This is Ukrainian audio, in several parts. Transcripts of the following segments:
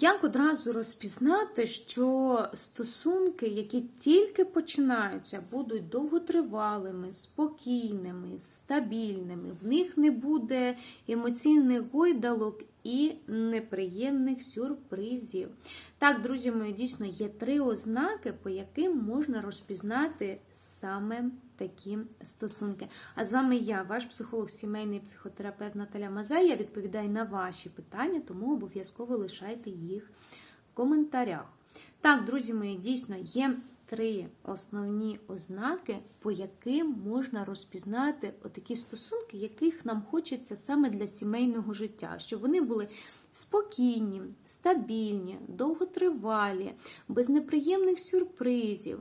Як одразу розпізнати, що стосунки, які тільки починаються, будуть довготривалими, спокійними, стабільними, в них не буде емоційних гойдалок і неприємних сюрпризів. Так, друзі мої, дійсно є три ознаки, по яким можна розпізнати саме такі стосунки. А з вами я, ваш психолог, сімейний психотерапевт Наталя Мазай. Я відповідаю на ваші питання, тому обов'язково лишайте їх в коментарях. Так, друзі мої, дійсно є три основні ознаки, по яким можна розпізнати отакі стосунки, яких нам хочеться саме для сімейного життя, щоб вони були. Спокійні, стабільні, довготривалі, без неприємних сюрпризів.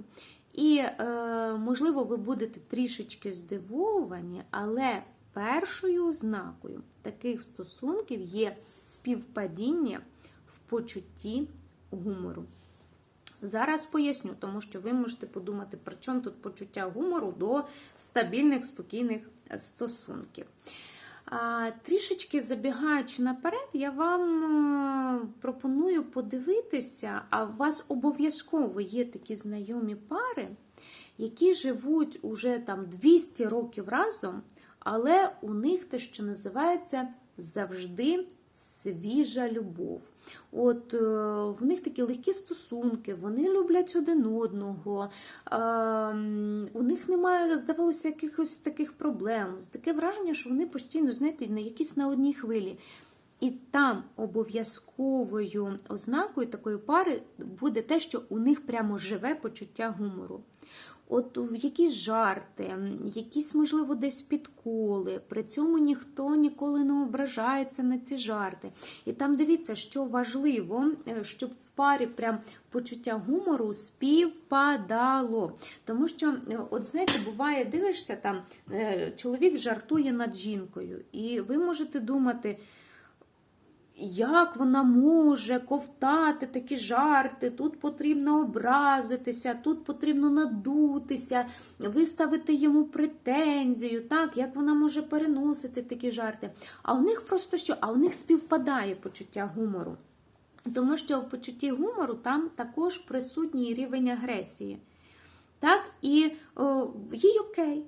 І, е, можливо, ви будете трішечки здивовані, але першою ознакою таких стосунків є співпадіння в почутті гумору. Зараз поясню, тому що ви можете подумати, при чому тут почуття гумору до стабільних, спокійних стосунків. Трішечки забігаючи наперед, я вам е, пропоную подивитися, а у вас обов'язково є такі знайомі пари, які живуть уже там 200 років разом, але у них те, що називається завжди свіжа любов. От е, в них такі легкі стосунки, вони люблять один одного, е, у них немає, здавалося, якихось таких проблем. Таке враження, що вони постійно, знаєте, на якісь на одній хвилі. І там обов'язковою ознакою такої пари буде те, що у них прямо живе почуття гумору. От якісь жарти, якісь, можливо, десь підколи. При цьому ніхто ніколи не ображається на ці жарти. І там дивіться, що важливо, е, щоб в парі прям почуття гумору співпадало. Тому що, е, от знаєте, буває, дивишся, там е, чоловік жартує над жінкою, і ви можете думати. Як вона може ковтати такі жарти? Тут потрібно образитися, тут потрібно надутися, виставити йому претензію, так, як вона може переносити такі жарти. А у них просто що? А у них співпадає почуття гумору. Тому що в почутті гумору там також присутній рівень агресії. Так, І о, їй окей,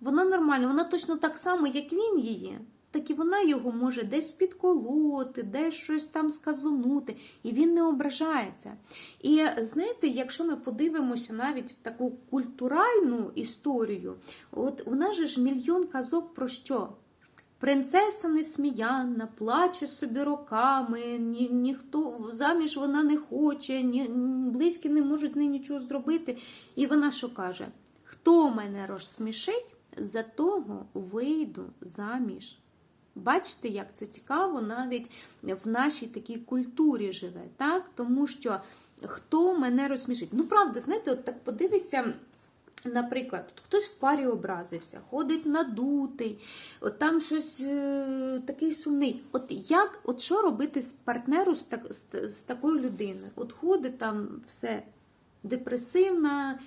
вона нормальна, вона точно так само, як він її так і вона його може десь підколоти, десь щось там сказунути, і він не ображається. І знаєте, якщо ми подивимося навіть в таку культуральну історію, от у нас же ж мільйон казок про що? Принцеса несміянна, плаче собі роками, ні, ніхто заміж вона не хоче, ні, близькі не можуть з нею нічого зробити. І вона що каже? Хто мене розсмішить, за того вийду заміж. Бачите, як це цікаво навіть в нашій такій культурі живе, так? Тому що хто мене розсмішить? Ну, правда, знаєте, от так подивися. Наприклад, хтось в парі образився, ходить надутий, от там щось е, такий сумний. От як, от що робити з партнеру з, так, з, з такою людиною? От ходить там все депресивна,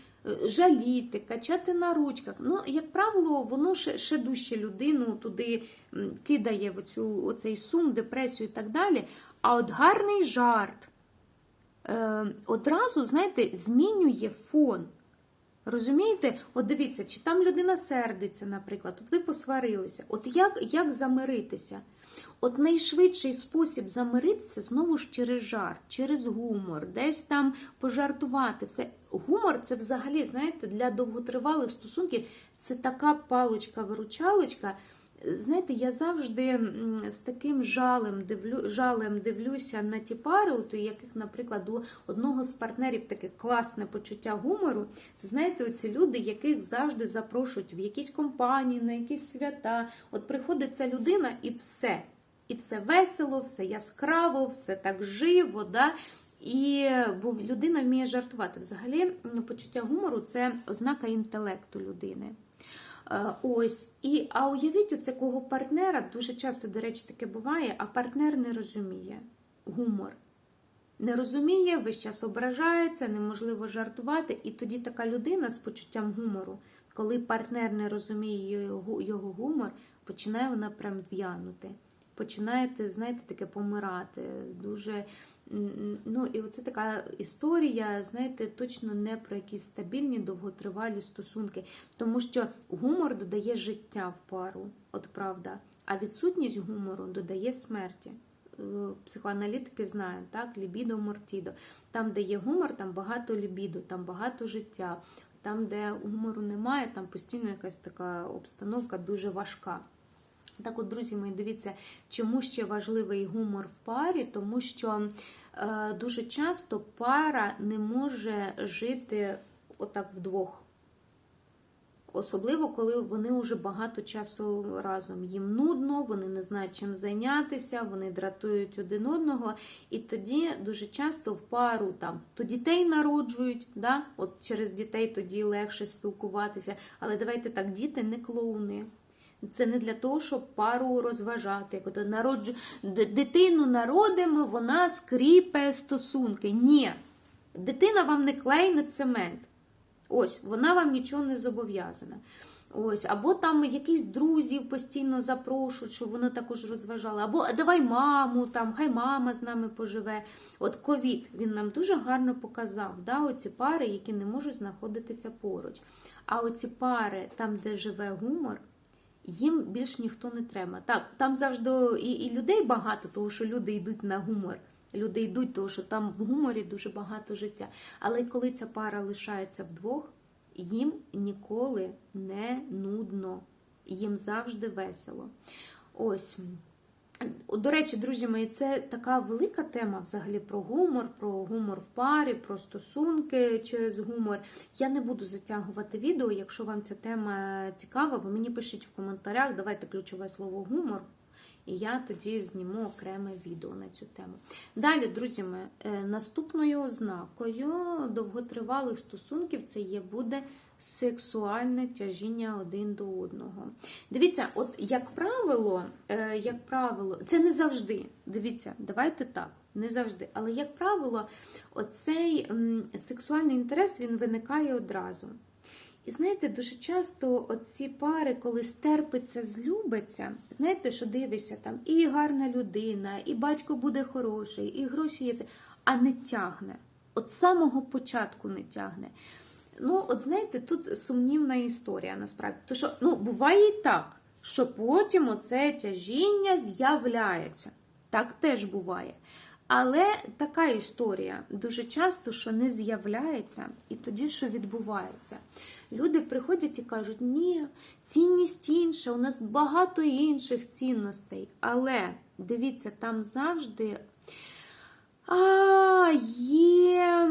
жаліти, качати на ручках. Ну, як правило, воно ще, ще дужче людину туди кидає в оцю, оцей сум, депресію і так далі. А от гарний жарт е, одразу, знаєте, змінює фон. Розумієте? От дивіться, чи там людина сердиться, наприклад, от ви посварилися. От як, як замиритися? От найшвидший спосіб замиритися знову ж через жарт, через гумор, десь там пожартувати. все. Гумор це взагалі, знаєте, для довготривалих стосунків це така паличка-виручалочка. Знаєте, я завжди з таким жалем дивлю, жалем дивлюся на ті пари, у яких, наприклад, у одного з партнерів таке класне почуття гумору. Це знаєте, оці люди, яких завжди запрошують в якісь компанії, на якісь свята. От приходить ця людина і все. І все весело, все яскраво, все так живо. Да? І бо людина вміє жартувати. Взагалі, почуття гумору це ознака інтелекту людини. Е, ось, і а уявіть, у такого партнера дуже часто, до речі, таке буває, а партнер не розуміє гумор. Не розуміє, весь час ображається, неможливо жартувати. І тоді така людина з почуттям гумору, коли партнер не розуміє його, його гумор, починає вона прям в'янути. Починаєте, знаєте, таке помирати. Дуже Ну, і оце така історія, знаєте, точно не про якісь стабільні, довготривалі стосунки, тому що гумор додає життя в пару, от правда, а відсутність гумору додає смерті. Е, Психоаналітики знають, так, лібідо, мортідо. Там, де є гумор, там багато лібідо, там багато життя. Там, де гумору немає, там постійно якась така обстановка дуже важка. Так от, друзі мої, дивіться, чому ще важливий гумор в парі, тому що е, дуже часто пара не може жити отак вдвох. Особливо, коли вони вже багато часу разом. Їм нудно, вони не знають чим зайнятися, вони дратують один одного. І тоді дуже часто в пару там то дітей народжують, да? от через дітей тоді легше спілкуватися. Але давайте так, діти не клоуни. Це не для того, щоб пару розважати. Як от народжу... Дитину народимо, вона скріпає стосунки. Ні. Дитина вам не клей, не цемент. Ось, вона вам нічого не зобов'язана. Ось, або там якісь друзів постійно запрошують, щоб воно також розважало. Або давай маму, там, хай мама з нами поживе. От ковід він нам дуже гарно показав, да, оці пари, які не можуть знаходитися поруч. А оці пари, там, де живе гумор, їм більш ніхто не треба. Так, там завжди і, і людей багато, тому що люди йдуть на гумор. Люди йдуть, тому що там в гуморі дуже багато життя. Але коли ця пара лишається вдвох, їм ніколи не нудно, їм завжди весело. Ось. До речі, друзі мої, це така велика тема взагалі про гумор, про гумор в парі, про стосунки через гумор. Я не буду затягувати відео. Якщо вам ця тема цікава, ви мені пишіть в коментарях, давайте ключове слово гумор. І я тоді зніму окреме відео на цю тему. Далі, друзі, мої, е, наступною ознакою довготривалих стосунків це є буде сексуальне тяжіння один до одного. Дивіться, от як правило, е, як правило, це не завжди. Дивіться, давайте так, не завжди. Але як правило, оцей сексуальний інтерес він виникає одразу. І знаєте, дуже часто оці пари, коли стерпиться, злюбиться, знаєте, що дивишся там і гарна людина, і батько буде хороший, і гроші є все, а не тягне. От самого початку не тягне. Ну, от знаєте, тут сумнівна історія насправді. То що, ну, буває і так, що потім оце тяжіння з'являється. Так теж буває. Але така історія дуже часто, що не з'являється, і тоді що відбувається. Люди приходять і кажуть, ні, цінність інша, у нас багато інших цінностей. Але дивіться, там завжди а, є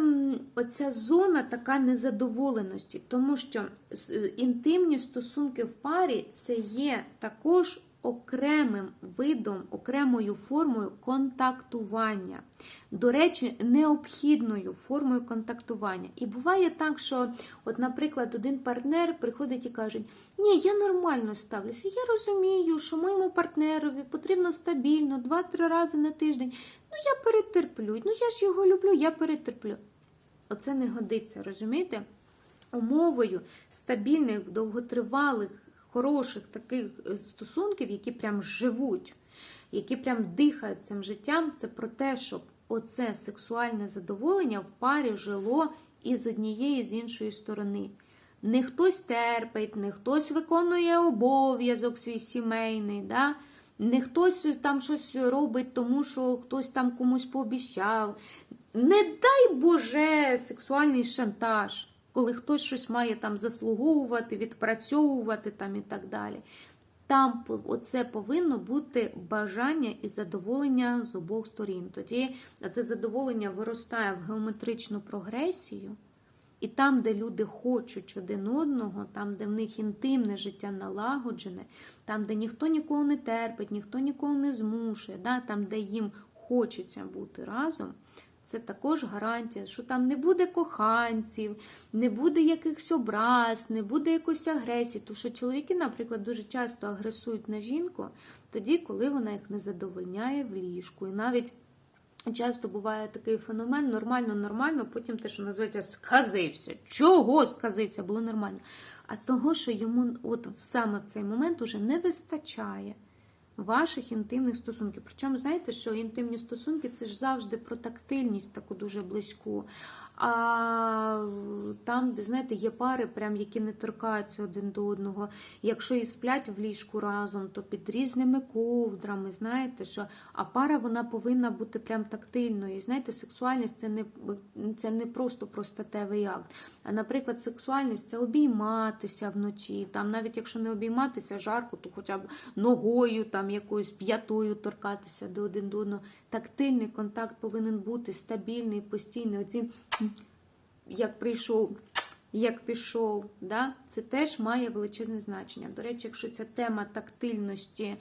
оця зона така незадоволеності, тому що е, інтимні стосунки в парі це є також окремим видом, окремою формою контактування. До речі, необхідною формою контактування. І буває так, що, от, наприклад, один партнер приходить і каже: Ні, я нормально ставлюся, я розумію, що моєму партнерові потрібно стабільно 2-3 рази на тиждень. Ну, я перетерплю. Ну, я ж його люблю, я перетерплю. Оце не годиться, розумієте? Умовою стабільних, довготривалих, хороших таких е, стосунків, які прям живуть, які прям дихають цим життям, це про те, щоб оце сексуальне задоволення в парі жило і з однієї, і з іншої сторони. Не хтось терпить, не хтось виконує обов'язок свій сімейний, да? не хтось там щось робить, тому що хтось там комусь пообіщав. Не дай Боже сексуальний шантаж, коли хтось щось має там заслуговувати, відпрацьовувати там і так далі. Там оце повинно бути бажання і задоволення з обох сторін. Тоді це задоволення виростає в геометричну прогресію. І там, де люди хочуть один одного, там, де в них інтимне життя налагоджене, там, де ніхто нікого не терпить, ніхто нікого не змушує, да, там, де їм хочеться бути разом, це також гарантія, що там не буде коханців, не буде якихось образ, не буде якоїсь агресії. Тому що чоловіки, наприклад, дуже часто агресують на жінку тоді, коли вона їх не задовольняє в ліжку. І навіть Часто буває такий феномен, нормально, нормально, потім те, що називається сказився. Чого сказився? Було нормально. А того, що йому от саме в цей момент уже не вистачає. Ваших інтимних стосунків. Причому, знаєте, що інтимні стосунки це ж завжди про тактильність таку дуже близьку. А там, де знаєте, є пари, прям які не торкаються один до одного. Якщо і сплять в ліжку разом, то під різними ковдрами, знаєте, що а пара вона повинна бути прям тактильною. Знаєте, сексуальність це не це не просто про статевий акт. А, наприклад, сексуальність це обійматися вночі. Там, навіть якщо не обійматися жарко, то хоча б ногою, там якоюсь п'ятою торкатися до один до одного. Тактильний контакт повинен бути стабільний, постійний. Оці як прийшов, як пішов, да? це теж має величезне значення. До речі, якщо ця тема тактильності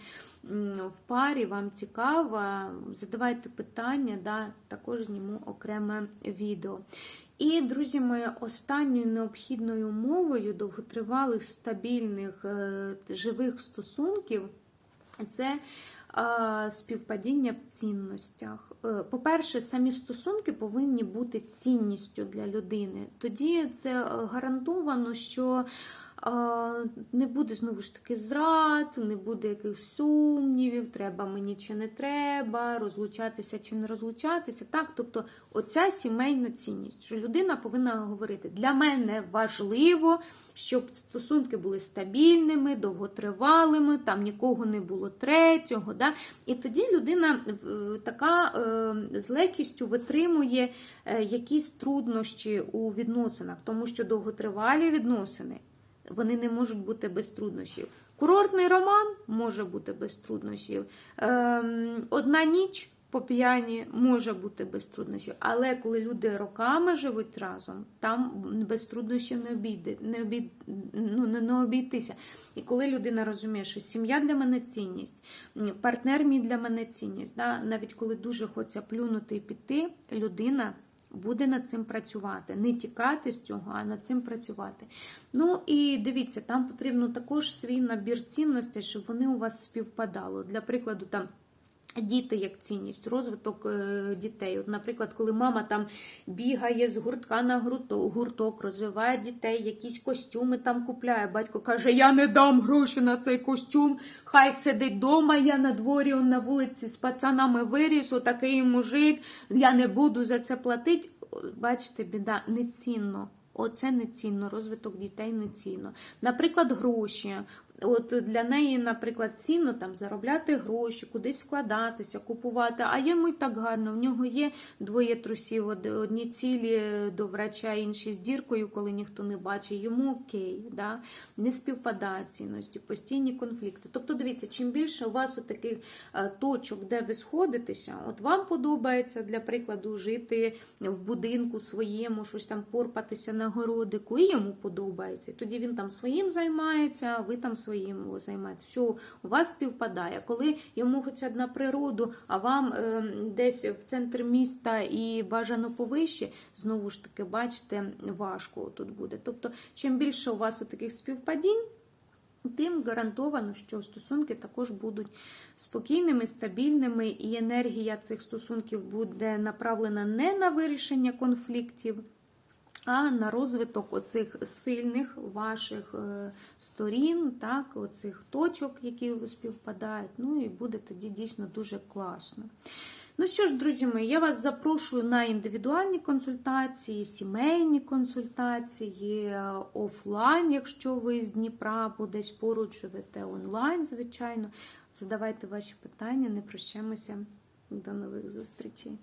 в парі вам цікава, задавайте питання, да? також зніму окреме відео. І, друзі мої, останньою необхідною умовою довготривалих, стабільних, е, живих стосунків це співпадіння в цінностях. Е, По-перше, самі стосунки повинні бути цінністю для людини. Тоді це гарантовано, що не буде знову ж таки зрад, не буде якихось сумнівів, треба мені чи не треба, розлучатися чи не розлучатися. Так, тобто, оця сімейна цінність, що людина повинна говорити: для мене важливо, щоб стосунки були стабільними, довготривалими, там нікого не було третього. Да? І тоді людина така е, з легкістю витримує е, якісь труднощі у відносинах, тому що довготривалі відносини вони не можуть бути без труднощів. Курортний роман може бути без труднощів. Ем, одна ніч по п'яні може бути без труднощів. Але коли люди роками живуть разом, там без труднощів не обійде, не, обід, ну, не обійтися. І коли людина розуміє, що сім'я для мене цінність, партнер мій для мене цінність, да? навіть коли дуже хочеться плюнути і піти, людина буде над цим працювати. Не тікати з цього, а над цим працювати. Ну і дивіться, там потрібно також свій набір цінностей, щоб вони у вас співпадали. Для прикладу, там. Діти як цінність, розвиток е, дітей. От, Наприклад, коли мама там бігає з гуртка на гурток, розвиває дітей, якісь костюми там купляє. Батько каже: Я не дам гроші на цей костюм, хай сидить вдома, я на дворі, он на вулиці з пацанами виріс, отакий мужик, я не буду за це платити. Бачите, біда нецінно. Оце нецінно, розвиток дітей нецінно. Наприклад, гроші. От для неї, наприклад, цінно там заробляти гроші, кудись складатися, купувати. А йому й так гарно. В нього є двоє трусів, одні цілі до врача, інші з діркою, коли ніхто не бачить. Йому окей, да? не співпадає цінності, постійні конфлікти. Тобто, дивіться, чим більше у вас таких точок, де ви сходитеся, от вам подобається, для прикладу, жити в будинку своєму, щось там порпатися на городику, і йому подобається. Тоді він там своїм займається, а ви там своїм займаєтесь. Все, у вас співпадає. Коли йому хоча б на природу, а вам е, десь в центр міста і бажано повище, знову ж таки, бачите, важко тут буде. Тобто, чим більше у вас у таких співпадінь, Тим гарантовано, що стосунки також будуть спокійними, стабільними, і енергія цих стосунків буде направлена не на вирішення конфліктів, а на розвиток оцих сильних ваших е, сторін, так, оцих точок, які співпадають. Ну і буде тоді дійсно дуже класно. Ну що ж, друзі мої, я вас запрошую на індивідуальні консультації, сімейні консультації, е, офлайн, якщо ви з Дніпра або десь поруч живете онлайн, звичайно. Задавайте ваші питання, не прощаємося. До нових зустрічей.